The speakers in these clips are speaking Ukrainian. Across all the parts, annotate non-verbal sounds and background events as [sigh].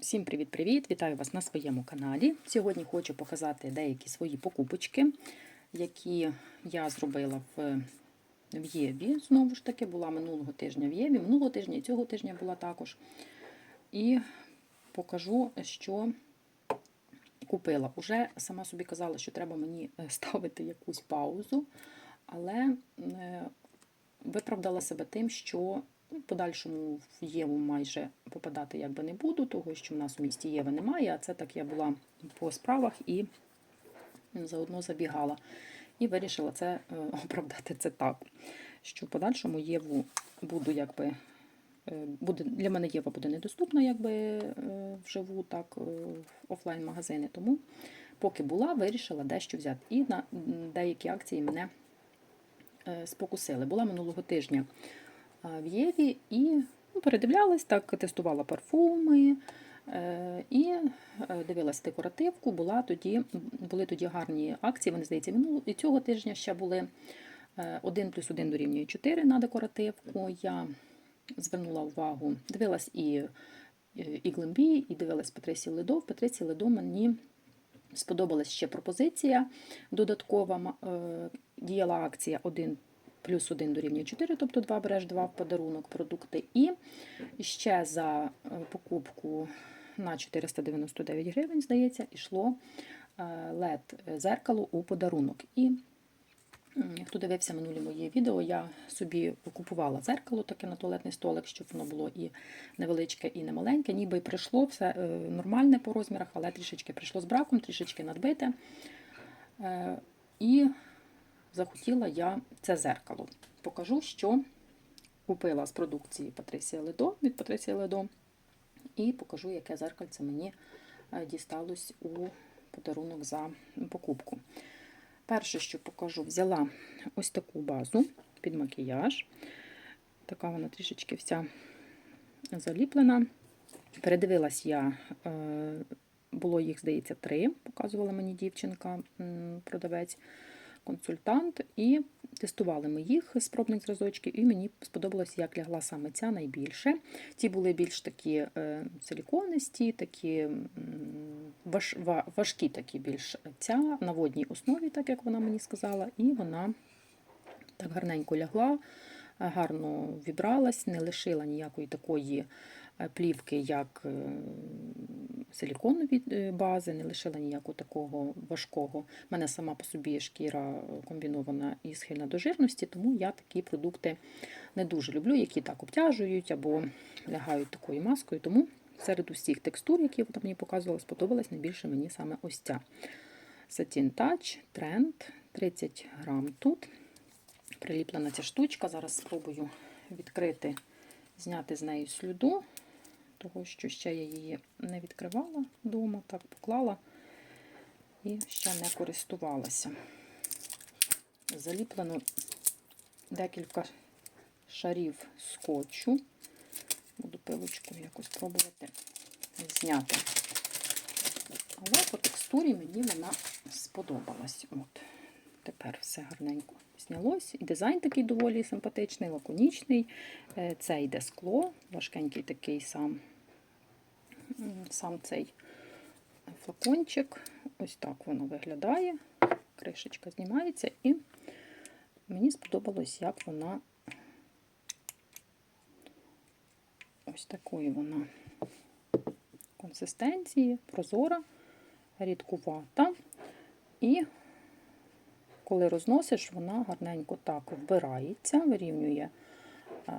Всім привіт-привіт! Вітаю вас на своєму каналі. Сьогодні хочу показати деякі свої покупочки, які я зробила в, в Єві. Знову ж таки, була минулого тижня в Єві, минулого тижня і цього тижня була також. І покажу, що купила. Уже сама собі казала, що треба мені е, ставити якусь паузу, але е, виправдала себе тим, що в подальшому в Єву майже попадати якби не буду, того що в нас в місті Єви немає, а це так я була по справах і заодно забігала. І вирішила це е, [laughs] оправдати це так, що в подальшому Єву буду якби. е, Буде, для мене Єва буде недоступна якби е, вживу, так, офлайн-магазини. Тому, поки була, вирішила дещо взяти. І на деякі акції мене спокусили. Була минулого тижня в Єві і ну, передивлялась, так, тестувала парфуми е, і е, дивилась декоративку. Була тоді, були тоді гарні акції, вони, здається, минулого і цього тижня ще були 1 плюс 1 дорівнює 4 на декоративку. Я звернула увагу, дивилась і, е, і Глембі, і дивилась Патрисі Ледо. В Патрисі Ледо мені сподобалась ще пропозиція додаткова. е, Діяла акція 1 плюс 1 дорівнює 4, тобто 2 береш 2 в подарунок продукти. І ще за е, покупку на 499 гривень, здається, йшло led зеркало у подарунок. І хто дивився минулі мої відео, я собі купувала зеркало таке на туалетний столик, щоб воно було і невеличке, і не маленьке. Ніби й прийшло все е, нормальне по розмірах, але трішечки прийшло з браком, трішечки надбите. Е, І захотіла я це зеркало. Покажу, що купила з продукції Патрисія Ледо від Патрисія Ледо. І покажу, яке зеркальце мені е, дісталось у подарунок за покупку. Перше, що покажу, взяла ось таку базу під макіяж. Така вона трішечки вся заліплена. Передивилась я, е, було їх, здається, три, показувала мені дівчинка, м, продавець консультант, і тестували ми їх з пробних зразочків, і мені сподобалось, як лягла саме ця найбільше. Ті були більш такі е, силіконисті, такі важ, важкі, такі більш ця на водній основі, так як вона мені сказала, і вона так гарненько лягла, гарно вібралась, не лишила ніякої такої е, плівки, як е, силіконові е, бази, не лишила ніякого такого важкого. У мене сама по собі шкіра комбінована і схильна до жирності, тому я такі продукти не дуже люблю, які так обтяжують або лягають такою маскою. Тому серед усіх текстур, які вона мені показувала, сподобалась найбільше мені саме ось ця. Satin Touch, Trend, 30 грам тут. Приліплена ця штучка. Зараз спробую відкрити, зняти з неї слюду, того що ще я її не відкривала вдома, так поклала і ще не користувалася. Заліплено декілька шарів скотчу. Буду пилочкою якось пробувати зняти. Але по текстурі мені вона сподобалась. От. Тепер все гарненько знялось. І дизайн такий доволі симпатичний, лаконічний. Е, Це йде скло, важкенький такий сам, сам цей флакончик. Ось так воно виглядає. Кришечка знімається, і мені сподобалось, як вона ось такої вона консистенції, прозора, рідкувата. І коли розносиш, вона гарненько так вбирається, вирівнює е,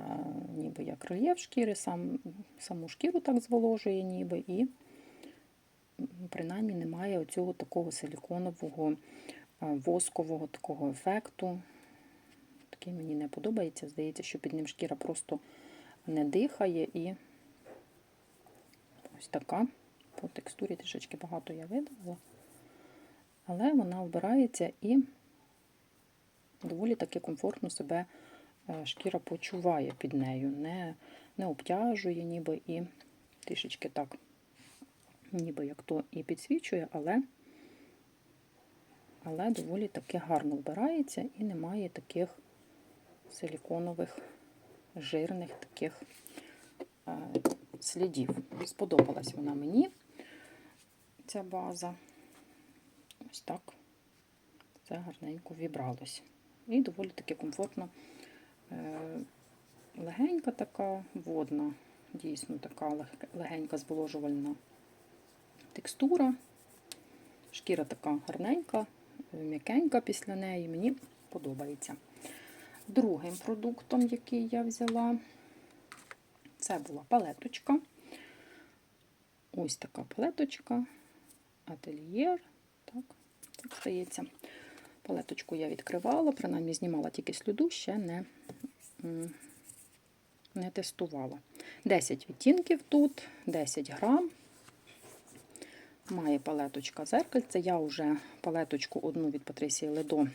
ніби як рельєф шкіри, сам, саму шкіру так зволожує, ніби, і принаймні немає оцього такого силіконового, е, воскового такого ефекту. Такий мені не подобається. Здається, що під ним шкіра просто не дихає і ось така. По текстурі трішечки багато я видала. Але вона вбирається і доволі таки комфортно себе е, шкіра почуває під нею, не, не обтяжує, ніби і трішечки так, ніби як то і підсвічує, але, але доволі таки гарно вбирається і немає таких силіконових, жирних таких е, слідів. Сподобалась вона мені, ця база. Ось так це гарненько вібралось. І доволі таки комфортно. Е, Легенька така водна, дійсно така легенька зволожувальна текстура. Шкіра така гарненька, м'якенька після неї. Мені подобається. Другим продуктом, який я взяла, це була палеточка. Ось така палеточка, ательєр. Так, так здається. Палеточку я відкривала, принаймні знімала тільки сліду, ще не, не тестувала. 10 відтінків тут, 10 грам. Має палеточка зеркальце. Я вже палеточку одну від Патрисії Ледо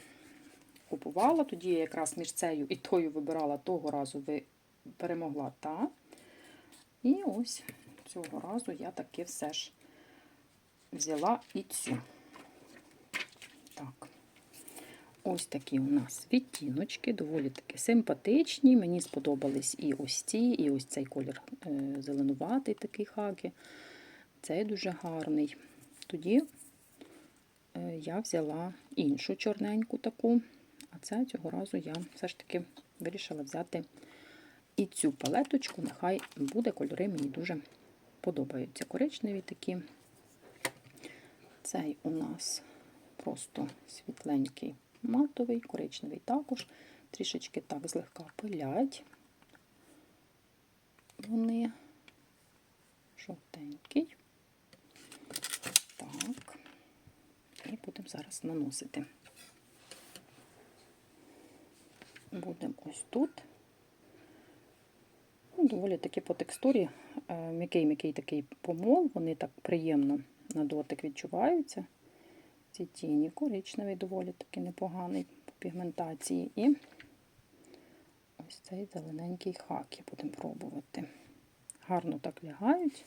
купувала. Тоді я якраз між цією і тою вибирала того разу перемогла та. І ось цього разу я таки все ж взяла і цю. Так. Ось такі у нас відтіночки, доволі таки симпатичні. Мені сподобались і ось ці, і ось цей колір е, зеленуватий такий хаки. Цей дуже гарний. Тоді е, я взяла іншу чорненьку таку, а це цього разу я все ж таки вирішила взяти і цю палеточку. Нехай буде кольори, мені дуже подобаються. Коричневі такі. Цей у нас просто світленький матовий, коричневий також. Трішечки так злегка пилять. Вони жовтенький. Так. І будемо зараз наносити. Будемо ось тут. Ну, доволі таки по текстурі е, м'який-м'який такий помол, вони так приємно на дотик відчуваються. Ці тіні коричневий, доволі таки непоганий по пігментації. І ось цей зелененький хакі будемо пробувати. Гарно так лягають,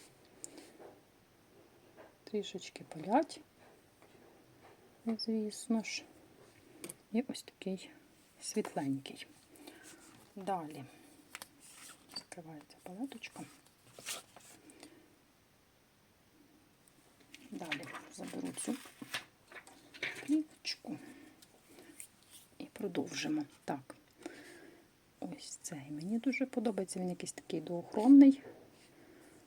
трішечки палять, звісно ж. І ось такий світленький. Далі закривається палеточка. Далі заберу цю плівочку і продовжимо. Так, ось цей мені дуже подобається. Він якийсь такий доохронний,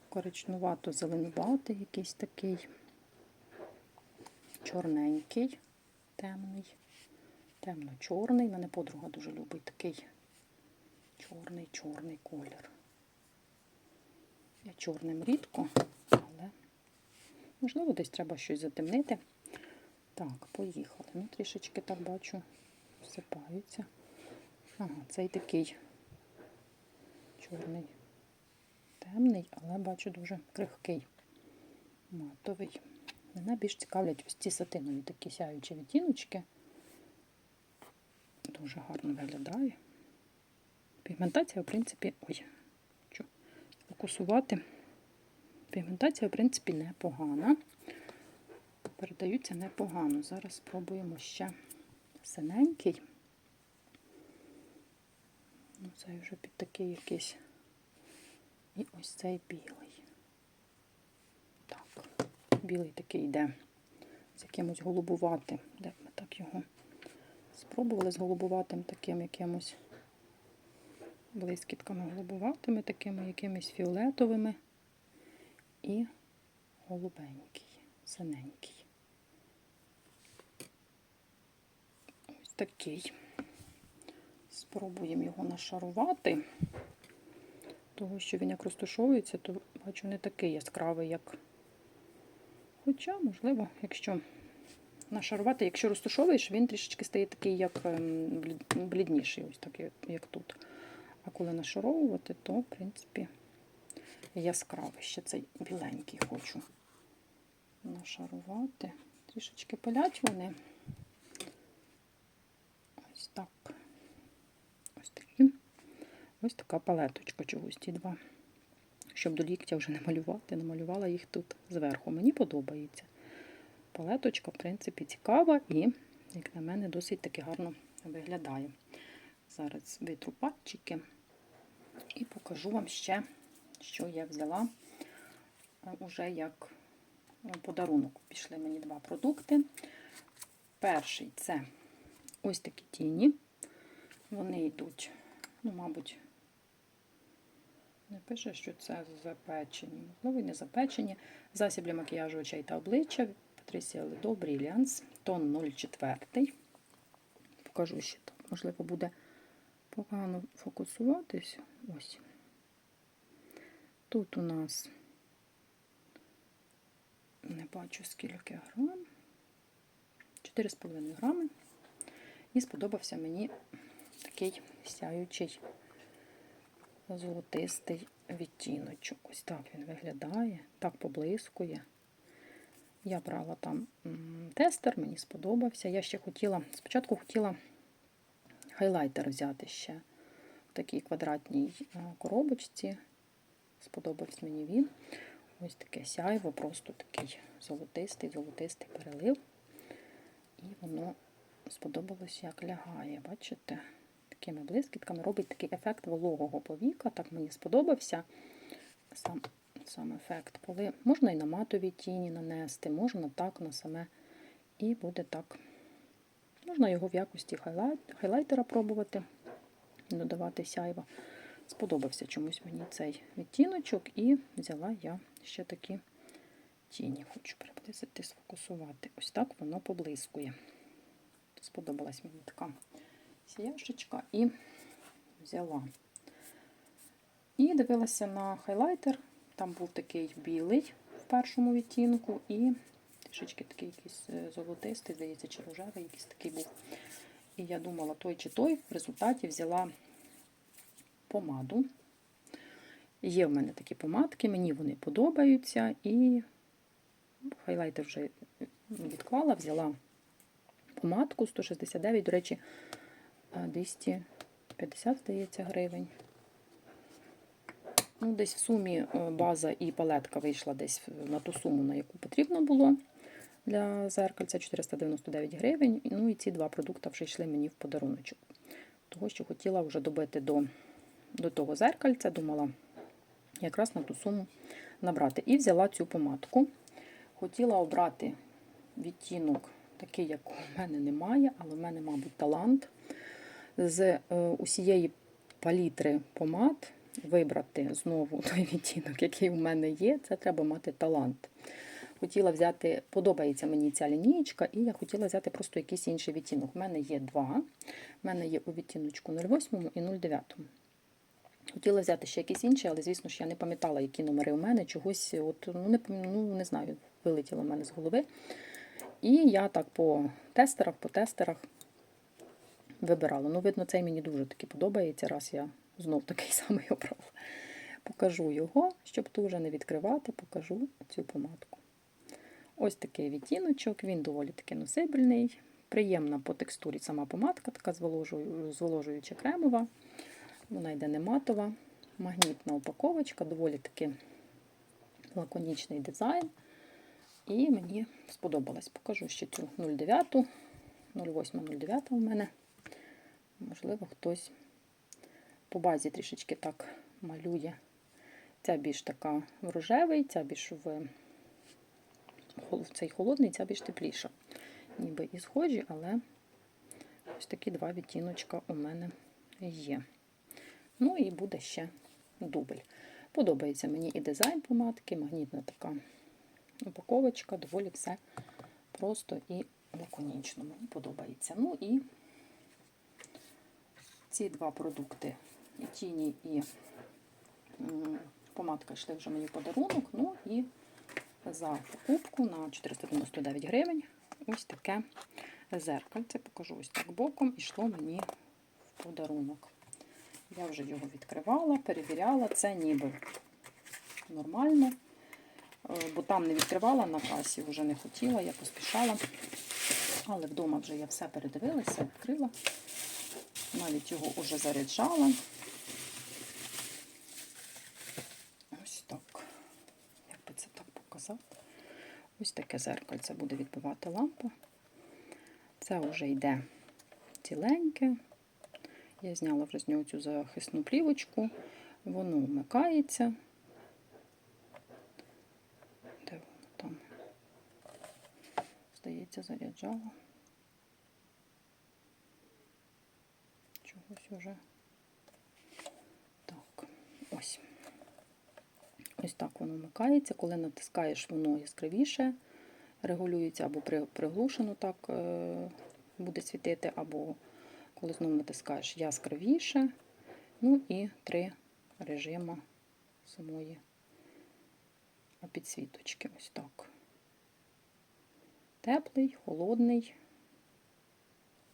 коричнувато-зеленуватий, якийсь такий чорненький, темний, темно-чорний. Мене подруга дуже любить такий чорний-чорний колір. Я чорним рідко, але можливо десь треба щось затемнити. Так, поїхали. Ну, трішечки так бачу, всипаються. Ага, цей такий чорний, темний, але бачу дуже крихкий, матовий. Мене більш цікавлять ось ці сатинові такі сяючі відтіночки. Дуже гарно виглядає. Пігментація, в принципі, ой, що, фокусувати. Пігментація, в принципі, непогана. Передаються непогано. Зараз спробуємо ще синенький. Ну, Цей вже під такий якийсь. І ось цей білий. Так, білий такий йде з якимось голубуватим. Де б ми так його спробували з голубуватим таким якимось блискітками голубуватими, такими якимись фіолетовими і голубенький, синенький. Ось такий. Спробуємо його нашарувати, того, що він як розташовується, то бачу не такий яскравий, як. Хоча, можливо, якщо нашарувати, якщо розташовуєш, він трішечки стає такий, як ем, блідніший, ось так, як- тут. А коли нашаровувати, то, в принципі, яскравий. Ще цей біленький хочу нашарувати. Трішечки палять вони. Так. Ось такі. Ось така палеточка чогось ті два. Щоб до ліктя вже не малювати, намалювала їх тут зверху. Мені подобається. Палеточка, в принципі, цікава і, як на мене, досить таки гарно виглядає. Зараз витру патчики і покажу вам ще, що я взяла уже як е, подарунок. Пішли мені два продукти. Перший це ось такі тіні. Вони йдуть, ну, мабуть, не пише, що це запечені. Можливо, і не запечені. Засіб для макіяжу очей та обличчя. Патрісія Ледо Brilliance. Тон 04. Покажу ще так. Можливо, буде погано фокусуватись. Ось. Тут у нас не бачу скільки грам. 4,5 грами. І сподобався мені такий сяючий золотистий відтіночок. Ось так він виглядає, так поблискує. Я брала там тестер, мені сподобався. Я ще хотіла, спочатку хотіла хайлайтер взяти ще в такій квадратній е, коробочці. Сподобався мені він. Ось таке сяйво, просто такий золотистий, золотистий перелив. І воно сподобалось, як лягає. Бачите? Такими блискітками робить такий ефект вологого повіка. Так мені сподобався сам сам ефект. Коли можна і на матові тіні нанести, можна так на саме. І буде так. Можна його в якості хайлайт, хайлайтера пробувати, додавати сяйва. Сподобався чомусь мені цей відтіночок, і взяла я ще такі тіні. Хочу приблизити, сфокусувати. Ось так воно поблискує. Сподобалась мені така сіяшечка і взяла. І дивилася на хайлайтер. Там був такий білий в першому відтінку, і трішечки такий якийсь е, золотистий, здається, чи рожевий, якийсь такий був. І я думала, той чи той. В результаті взяла помаду. Є в мене такі помадки, мені вони подобаються. І хайлайтер вже відклала, взяла помадку 169, до речі, 250, здається, гривень. Ну, Десь в сумі база і палетка вийшла десь на ту суму, на яку потрібно було для зеркальця 499 гривень. Ну і ці два продукти вже йшли мені в подаруночок. Того, що хотіла вже добити до, до того зеркальця, думала якраз на ту суму набрати. І взяла цю помадку. Хотіла обрати відтінок, такий, як у мене немає, але в мене, мабуть, талант. З е, усієї палітри помад вибрати знову [laughs] той відтінок, який у мене є, це треба мати талант. Хотіла взяти, подобається мені ця лінієчка, і я хотіла взяти просто якийсь інший відтінок. У мене є два. У мене є у відтіночку 08 і 09. Хотіла взяти ще якийсь інший, але, звісно ж, я не пам'ятала, які номери у мене. Чогось, от, ну, не, ну, не знаю, вилетіло в мене з голови. І я так по тестерах, по тестерах вибирала. Ну, видно, цей мені дуже таки подобається, раз я знов такий [laughs] самий обрала. Покажу його, щоб дуже не відкривати, покажу цю помадку. Ось такий відтіночок, він доволі таки носибельний, приємна по текстурі сама помадка, така зволожуюча кремова. Вона йде не матова, магнітна упаковочка, доволі таки лаконічний дизайн. І мені сподобалось. Покажу ще цю 09, 08-09 у мене. Можливо, хтось по базі трішечки так малює. Ця більш така в рожевий, ця більш в цей холодний, ця більш тепліша. Ніби і схожі, але ось такі два відтіночка у мене є. Ну і буде ще дубль. Подобається мені і дизайн помадки, магнітна така упаковочка, доволі все просто і лаконічно. Мені подобається. Ну і ці два продукти, і тіні, і помадка йшли вже мені в подарунок. Ну і за покупку на 499 гривень ось таке зеркальце. Покажу ось так боком, ішло мені в подарунок. Я вже його відкривала, перевіряла, це ніби нормально, бо там не відкривала на касі, вже не хотіла, я поспішала. Але вдома вже я все передивилася, відкрила. Навіть його вже заряджала. Ось так. Як би це так показати? Ось таке зеркальце буде відбивати лампа. Це вже йде ціленьке. Я зняла вже з нього цю захисну плівочку, воно вмикається. Здається, заряджала. Чогось уже. Так, ось. Ось так воно вмикається. Коли натискаєш, воно яскравіше регулюється або приглушено так е, буде світити, або коли знову натискаєш яскравіше. Ну і три режима самої підсвіточки. Ось так. Теплий, холодний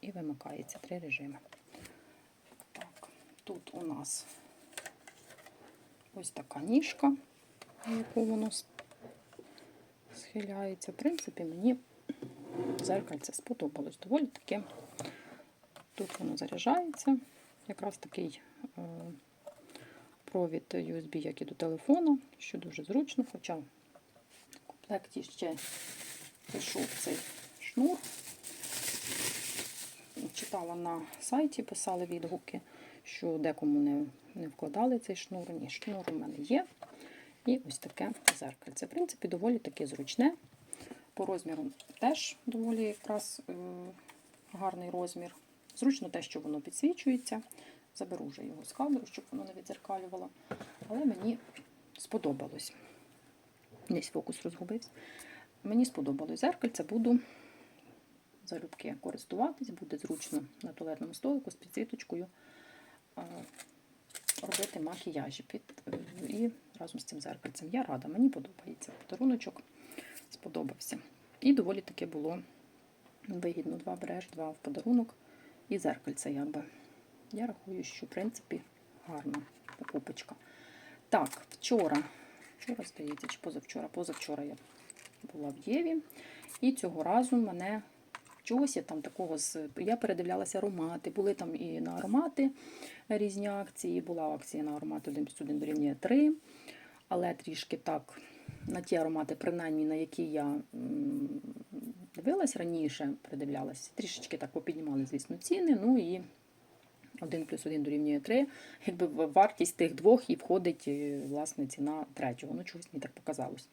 і вимикається три режими. Так, тут у нас ось така ніжка, на яку воно схиляється. В принципі, мені зеркальце сподобалось. Доволі таке. Тут воно заряджається. Якраз такий е, провід USB, як і до телефону, що дуже зручно, хоча в комплекті ще пішов цей шнур. Читала на сайті, писали відгуки, що декому не, не вкладали цей шнур. Ні, шнур у мене є. І ось таке зеркальце. В принципі, доволі таке зручне. По розміру теж доволі якраз е, гарний розмір. Зручно те, що воно підсвічується. Заберу вже його з кадру, щоб воно не відзеркалювало. Але мені сподобалось. Десь фокус розгубився. Мені сподобалось зеркальце, буду залюбки користуватись, буде зручно на туалетному столику з підсвіточкою робити макіяжі під, і разом з цим зеркальцем. Я рада, мені подобається. Подаруночок сподобався. І доволі таки було вигідно. Два береш, два в подарунок і зеркальце якби. Я рахую, що в принципі гарна покупочка. Так, вчора, вчора здається, чи позавчора, позавчора я була в Єві. І цього разу мене чогось я там такого з. Я передивлялася аромати. Були там і на аромати різні акції. Була акція на аромати 1 плюс 1 дорівнює 3. Але трішки так на ті аромати, принаймні, на які я дивилась раніше, передивлялася, трішечки так попіднімали, звісно, ціни. Ну і 1 плюс 1 дорівнює 3. Якби вартість тих двох і входить е, власне ціна третього. Ну, чогось мені так показалось.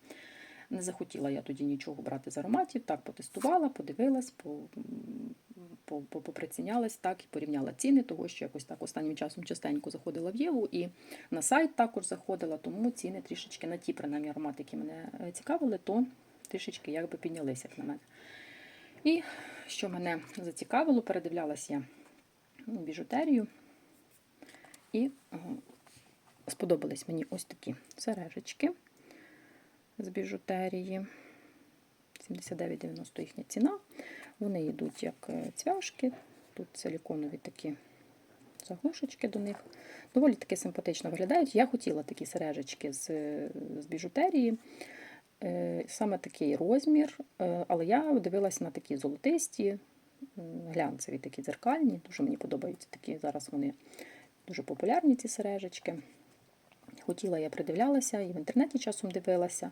Не захотіла я тоді нічого брати з ароматів. Так, потестувала, подивилась, по, по, по, поприцінялась, так і порівняла ціни, того що якось так останнім часом частенько заходила в Єву і на сайт також заходила, тому ціни трішечки на ті, принаймні, аромати, які мене е, цікавили, то трішечки якби піднялися як на мене. І що мене зацікавило, передивлялась я ну, біжутерію. І сподобались мені ось такі сережечки з біжутерії. 79,90 їхня ціна. Вони йдуть як е, цвяшки. Тут силіконові такі заглушечки до них. Доволі таки симпатично виглядають. Я хотіла такі сережечки з, з біжутерії. Е, Саме такий розмір, е, але я дивилася на такі золотисті, глянцеві, такі дзеркальні. Дуже мені подобаються такі. Зараз вони дуже популярні, ці сережечки. Хотіла, я придивлялася і в інтернеті часом дивилася,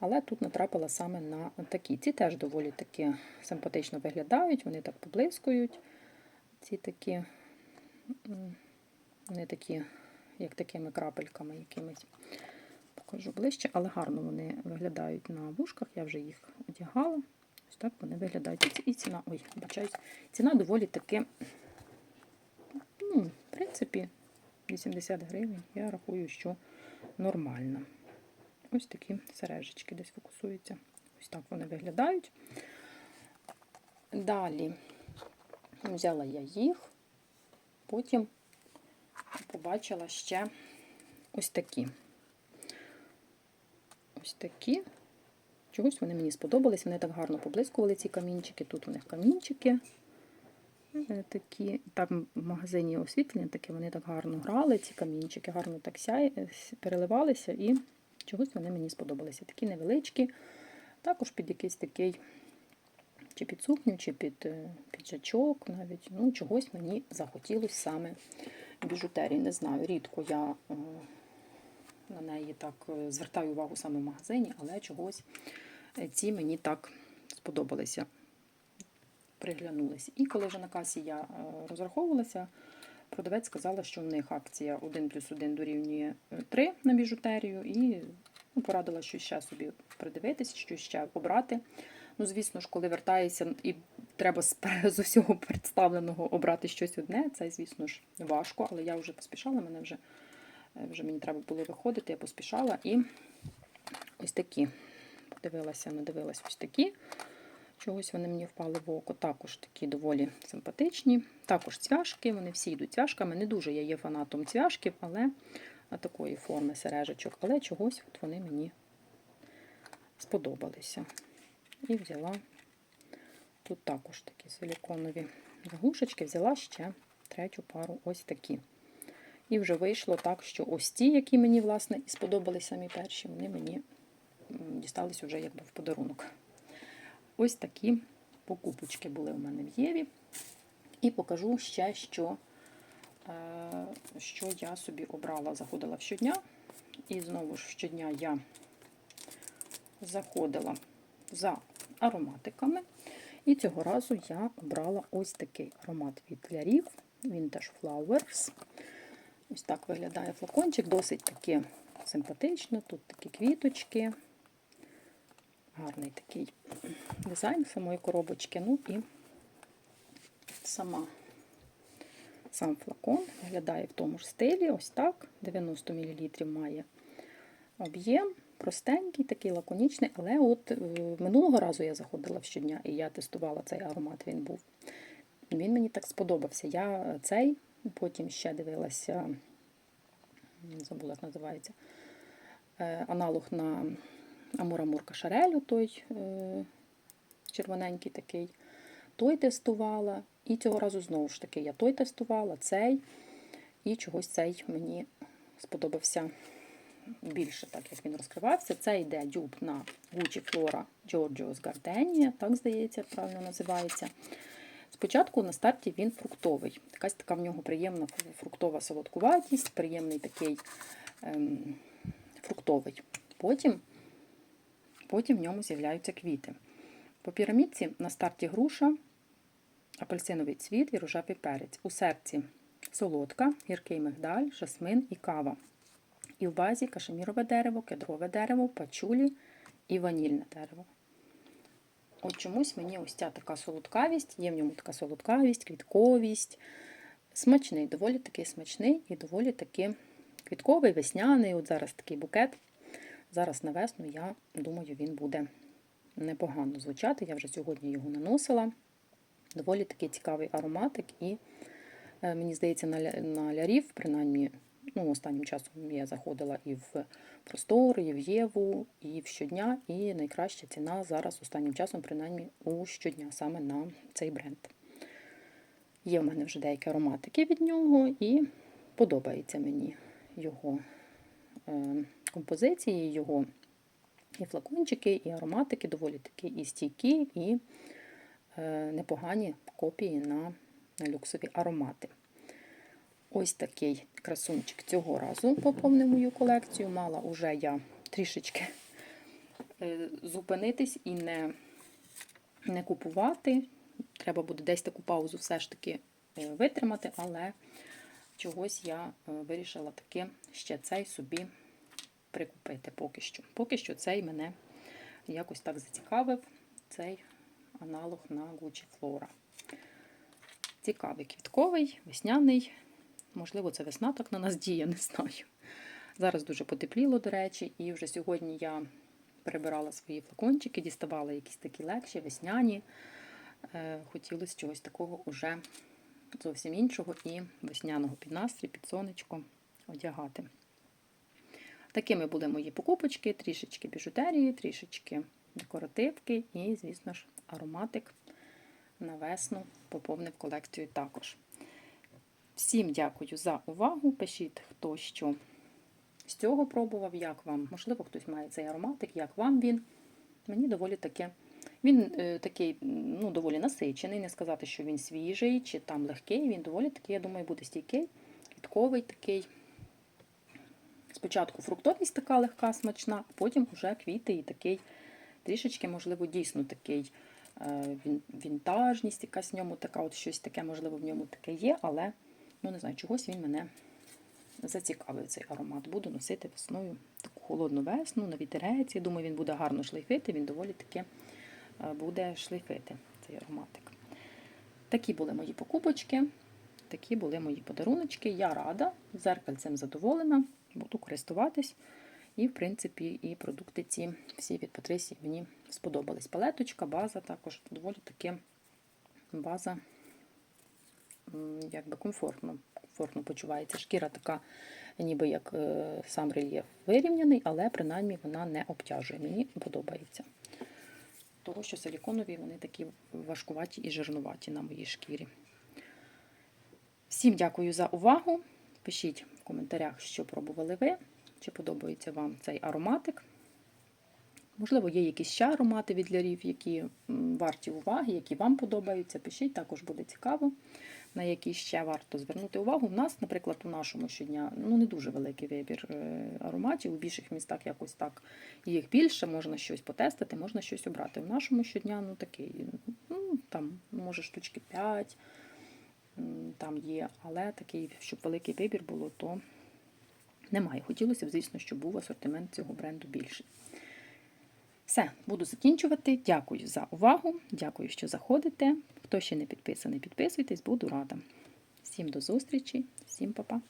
але тут натрапила саме на такі. Ці теж доволі таки симпатично виглядають, вони так поблискують. Ці такі, не такі, як такими крапельками якимись. Покажу ближче, але гарно вони виглядають на вушках. Я вже їх одягала. Ось так вони виглядають. І ціна, ой, бачаюсь, ціна доволі таки, ну, в принципі, 80 гривень. Я рахую, що нормально. Ось такі сережечки десь фокусуються. Ось так вони виглядають. Далі взяла я їх, потім побачила ще ось такі. Ось такі. Чогось вони мені сподобались. Вони так гарно поблискували ці камінчики. Тут у них камінчики такі. Там в магазині освітлення таке, вони так гарно грали, ці камінчики, гарно так сяй, е, переливалися і чогось вони мені сподобалися. Такі невеличкі, також під якийсь такий, чи під сукню, чи під е, піджачок навіть. Ну, чогось мені захотілося саме біжутерії. Не знаю, рідко я е, на неї так е, звертаю увагу саме в магазині, але чогось е, ці мені так сподобалися, приглянулися. І коли вже на касі я е, розраховувалася, продавець сказала, що в них акція 1 плюс 1 дорівнює 3 на біжутерію, і ну, порадила, що ще собі придивитися, що ще обрати. Ну, звісно ж, коли вертаєшся і треба з, з усього представленого обрати щось одне, це, звісно ж, важко, але я вже поспішала, мене вже, е, вже мені треба було виходити, я поспішала. І ось такі. Подивилася, надивилась ось такі. Чогось вони мені впали в око. Також такі доволі симпатичні. Також цвяшки, вони всі йдуть цвяшками. Не дуже я є фанатом цвяшків, але такої форми сережечок. Але чогось от вони мені сподобалися. І взяла тут також такі силіконові заглушечки, взяла ще третю пару ось такі. І вже вийшло так, що ось ті, які мені, власне, і сподобалися самі перші, вони мені дістались вже якби в подарунок. Ось такі покупочки були у мене в Єві. І покажу ще, що, е, що я собі обрала. Заходила в щодня. І знову ж щодня я заходила за ароматиками. І цього разу я обрала ось такий аромат від Лярів. Vintage Flowers. Ось так виглядає флакончик, досить таки симпатично. Тут такі квіточки. Гарний такий дизайн самої коробочки. Ну і сама, сам флакон виглядає в тому ж стилі. Ось так. 90 мл має об'єм. Простенький, такий лаконічний, але от е, минулого разу я заходила в щодня і я тестувала цей аромат, він був. Він мені так сподобався. Я цей, потім ще дивилася, забула, як називається, е, аналог на Амурамурка Шарелю, той е, червоненький такий. Той тестувала. І цього разу знову ж таки я той тестувала, цей. І чогось цей мені сподобався більше, так як він розкривався. Це йде дюб на Gucci Flora Giorgio's Gardenia, так здається, правильно називається. Спочатку на старті він фруктовий. Якась така в нього приємна фруктова солодкуватість, приємний такий ем, фруктовий. Потім, потім в ньому з'являються квіти. По пірамідці на старті груша, апельсиновий цвіт і рожевий перець. У серці солодка, гіркий мигдаль, жасмин і кава. І в базі кашемірове дерево, кедрове дерево, пачулі і ванільне дерево. От чомусь мені ось ця така солодкавість, є в ньому така солодкавість, квітковість. Смачний, доволі такий смачний і доволі таки квітковий, весняний. От зараз такий букет. Зараз на весну, я думаю, він буде непогано звучати. Я вже сьогодні його наносила. Доволі такий цікавий ароматик, і е, мені здається, на, лярів, принаймні, ну, останнім часом я заходила і в простор, і в Єву, і в щодня, і найкраща ціна зараз останнім часом, принаймні, у щодня, саме на цей бренд. Є в мене вже деякі ароматики від нього, і подобається мені його е, композиції, його і флакончики, і ароматики, доволі такі і стійкі, і е, непогані копії на, люксові аромати. Ось такий красунчик цього разу поповнив мою колекцію. Мала уже я трішечки е, зупинитись і не, не купувати. Треба буде десь таку паузу все ж таки е, витримати, але чогось я вирішила таки ще цей собі прикупити поки що. Поки що цей мене якось так зацікавив, цей аналог на Gucci Flora. Цікавий квітковий, весняний. Можливо, це весна так на нас діє, не знаю. Зараз дуже потепліло, до речі, і вже сьогодні я перебирала свої флакончики, діставала якісь такі легші, весняні. Е, Хотілося чогось такого уже зовсім іншого і весняного під настрій, під сонечко одягати. Такими були мої покупочки, трішечки біжутерії, трішечки декоративки і, звісно ж, ароматик на весну поповнив колекцію також. Всім дякую за увагу. Пишіть, хто що з цього пробував, як вам. Можливо, хтось має цей ароматик, як вам він. Мені доволі таке. Він е, такий, ну, доволі насичений, не сказати, що він свіжий чи там легкий. Він доволі такий, я думаю, буде стійкий, квітковий такий. Спочатку фруктовість така легка, смачна, потім вже квіти і такий, трішечки, можливо, дійсно такий е, вінтажність, якась в ньому така, от щось таке, можливо, в ньому таке є, але ну не знаю, чогось він мене зацікавив цей аромат. Буду носити весною таку холодну весну на вітерець. Я думаю, він буде гарно шлейфити, він доволі таки е, буде шлейфити цей ароматик. Такі були мої покупочки, такі були мої подаруночки. Я рада, зеркальцем задоволена, буду користуватись. І, в принципі, і продукти ці всі від Патрисії мені сподобались. Палеточка, база також доволі таки база якби комфортно, комфортно почувається. Шкіра така, ніби як е, сам рельєф вирівняний, але принаймні вона не обтяжує. Мені подобається. Того, що силіконові вони такі важкуваті і жирнуваті на моїй шкірі. Всім дякую за увагу. Пишіть коментарях, що пробували ви, чи подобається вам цей ароматик. Можливо, є якісь ще аромати від лярів, які варті уваги, які вам подобаються. Пишіть, також буде цікаво, на які ще варто звернути увагу. У нас, наприклад, у нашому щодня ну, не дуже великий вибір е, ароматів. У більших містах якось так їх більше, можна щось потестити, можна щось обрати. У нашому щодня ну, такий, ну, там, може, штучки 5 м, там є, але такий, щоб великий вибір було, то немає. Хотілося б, звісно, щоб був асортимент цього бренду більший. Все, буду закінчувати. Дякую за увагу. Дякую, що заходите. Хто ще не підписаний, підписуйтесь, буду рада. Всім до зустрічі, всім па-па.